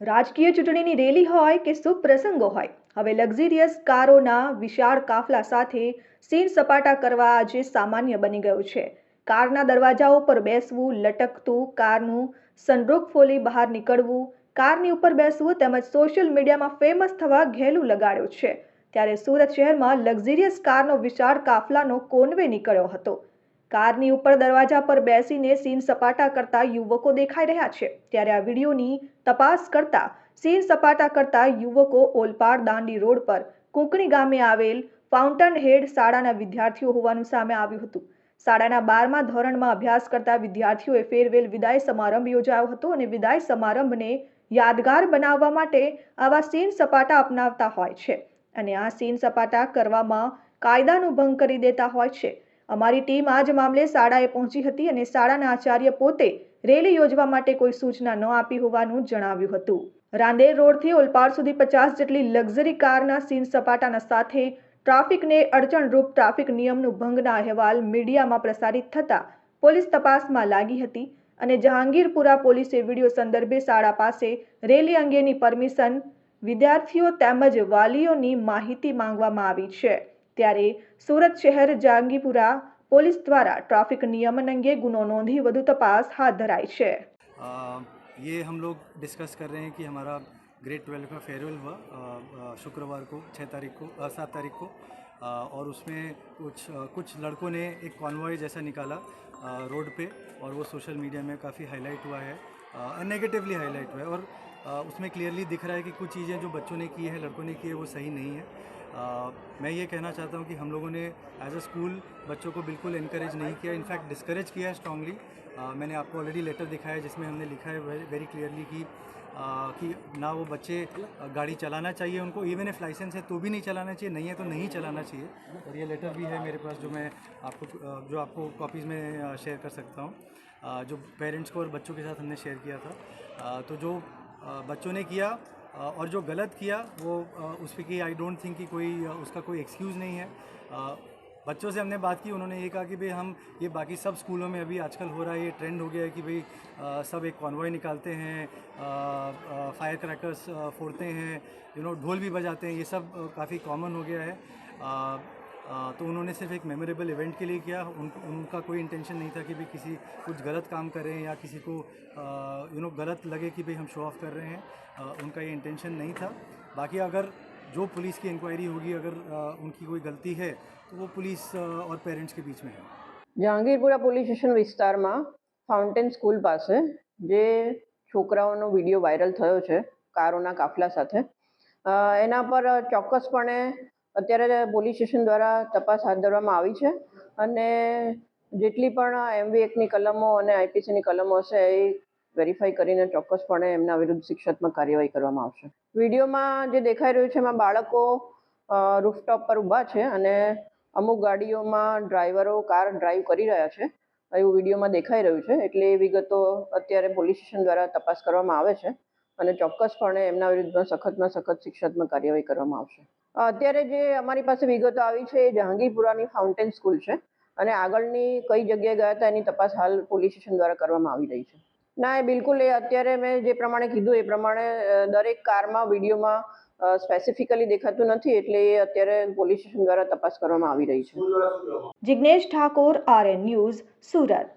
રાજકીય ચૂંટણીની રેલી હોય કે શુભ પ્રસંગો હોય, હવે લક્ઝરિયસ કારોના વિશાળ કાફલા સાથે સીન સપાટા કરવા આજે સામાન્ય બની ગયું છે. કારના દરવાજાઓ પર બેસવું, લટકતું કારનું સનરૂફ ફોલી બહાર નીકળવું, કારની ઉપર બેસવું તેમજ સોશિયલ મીડિયામાં ફેમસ થવા ઘેલું લગાડ્યું છે. ત્યારે સુરત શહેરમાં લક્ઝરિયસ કારનો વિશાળ કાફલાનો કોનવે નીકળ્યો હતો. કારની ઉપર દરવાજા પર બેસીને સીન સપાટા કરતા યુવકો દેખાઈ રહ્યા છે. ત્યારે આ વિડીયોની તપાસ કરતા સીન સપાટા કરતા યુવકો ઓલપાડ દાંડી રોડ પર કુંકણી ગામે આવેલ ફાઉન્ટન હેડ શાળાના વિદ્યાર્થીઓ હોવાનું સામે આવ્યું હતું. શાળાના બારમા ધોરણમાં અભ્યાસ કરતા વિદ્યાર્થીઓએ ફેરવેલ વિદાય સમારંભ યોજાયો હતો અને વિદાય સમારંભને યાદગાર બનાવવા માટે આવા સીન સપાટા અપનાવતા હોય છે. અને આ સીન સપાટા કરવામાં કાયદાનો ભંગ કરી દેતા હોય છે. અમારી ટીમ આ જ મામલે શાળાએ પહોંચી હતી અને શાળાના આચાર્ય પોતે રેલી યોજવા માટે કોઈ સૂચના ન આપી હોવાનું જણાવ્યું હતું. રાંદેર રોડથી ઓલપાડ સુધી પચાસ જેટલી લક્ઝરી કારના સીન સપાટાના સાથે ટ્રાફિકને અડચણરૂપ ટ્રાફિક નિયમનું ભંગના અહેવાલ મીડિયામાં પ્રસારિત થતાં પોલીસ તપાસમાં લાગી હતી અને જહાંગીરપુરા પોલીસે વીડિયો સંદર્ભે શાળા પાસે રેલી અંગેની પરમિશન વિદ્યાર્થીઓ તેમજ વાલીઓની માહિતી માંગવામાં આવી છે. ત્યારે સુરત શહેર જહાંગીરપુરા પોલીસ દ્વારા ટ્રાફિક નિયમન અંગે ગુનો નોંધી વધુ તપાસ હાથ ધરાઈ છે अ, ये हम लोग डिस्कस कर रहे हैं कि हमारा ग्रेड ट्वेल्व का फेयरवेल हुआ अ, अ, शुक्रवार को छः तारीख को सात तारीख को अ, और उसमें कुछ अ, कुछ लड़कों ने एक कॉन्वॉय जैसा निकाला अ, रोड पे और वो सोशल मीडिया में काफ़ी हाईलाइट हुआ है नेगेटिवली हाईलाइट हुआ है और उसमें क्लियरली दिख रहा है कि कुछ चीज़ें जो बच्चों ने की है, लड़कों ने की है, वो सही नहीं है। मैं ये कहना चाहता हूँ कि हम लोगों ने एज अ स्कूल बच्चों को बिल्कुल इनक्रेज नहीं किया इनफैक्ट डिस्करेज किया है स्ट्रांगली मैंने आपको ऑलरेडी लेटर दिखाया है जिसमें हमने लिखा है वेरी क्लियरली कि कि ना वो बच्चे गाड़ी चलाना चाहिए उनको इवन इफ़ लाइसेंस है तो भी नहीं चलाना चाहिए, नहीं है तो नहीं चलाना चाहिए। और ये लेटर भी है मेरे पास जो मैं आपको जो आपको कॉपीज़ में शेयर कर सकता हूँ। जो पेरेंट्स को और बच्चों के साथ हमने शेयर किया था। तो जो बच्चों ने किया और जो गलत किया वो उस पर कि आई डोंट थिंक कि कोई उसका कोई एक्सक्यूज़ नहीं है। बच्चों से हमने बात की उन्होंने ये कहा कि भाई हम ये बाकी सब स्कूलों में अभी आजकल हो रहा है ये ट्रेंड हो गया है कि भाई सब एक कॉन्वॉय निकालते हैं फायर क्रैकर्स फोड़ते हैं यू नो ढोल भी बजाते हैं ये सब काफ़ी कॉमन हो गया है। अ, तो उन्होंने सिर्फ एक मेमोरेबल इवेंट के लिए किया उन, उनका कोई इंटेंशन नहीं था कि भाई किसी कुछ गलत काम करें या किसी को यू नो गलत लगे कि भाई हम शो ऑफ कर रहे हैं अ, उनका ये इंटेंशन नहीं था बाकी अगर जो पुलिस की इंक्वायरी होगी अगर अ, उनकी कोई गलती है तो वो पुलिस अ, और पेरेंट्स के बीच में है જહાંગીરપુરા પોલીસ સ્ટેશન વિસ્તારમાં ફાઉન્ટેન સ્કૂલ પાસે જે છોકરાઓનો વિડીયો વાયરલ થયો છે કારોના કાફલા સાથે અ, એના પર ચોક્કસપણે અત્યારે પોલીસ સ્ટેશન દ્વારા તપાસ હાથ ધરવામાં આવી છે અને જેટલી પણ એમવી એકની કલમો અને આઈપીસીની કલમો હશે એ વેરીફાઈ કરીને ચોક્કસપણે એમના વિરુદ્ધ શિક્ષાત્મક કાર્યવાહી કરવામાં આવશે. વિડીયોમાં જે દેખાઈ રહ્યું છે, એમાં બાળકો રૂફટોપ પર ઊભા છે અને અમુક ગાડીઓમાં ડ્રાઈવરો કાર ડ્રાઈવ કરી રહ્યા છે. એવું વિડીયોમાં દેખાઈ રહ્યું છે. એટલે એ વિગતો અત્યારે પોલીસ સ્ટેશન દ્વારા તપાસ કરવામાં આવે છે અને ચોક્કસપણે એમના વિરુદ્ધમાં સખતમાં સખત શિક્ષાત્મક કાર્યવાહી કરવામાં આવશે. અત્યારે જે અમારી પાસે વિગતો આવી છે એ જહાંગીરપુરાની ફાઉન્ટેન સ્કૂલ છે અને આગળની કઈ જગ્યાએ ગયા હતા એની તપાસ હાલ પોલીસ સ્ટેશન દ્વારા કરવામાં આવી રહી છે. ના એ બિલકુલ એ અત્યારે મેં જે પ્રમાણે કીધું એ પ્રમાણે દરેક કારમાં વિડીયોમાં સ્પેસિફિકલી દેખાતું નથી એટલે એ અત્યારે પોલીસ સ્ટેશન દ્વારા તપાસ કરવામાં આવી રહી છે. Jignesh Thakor RN news Surat.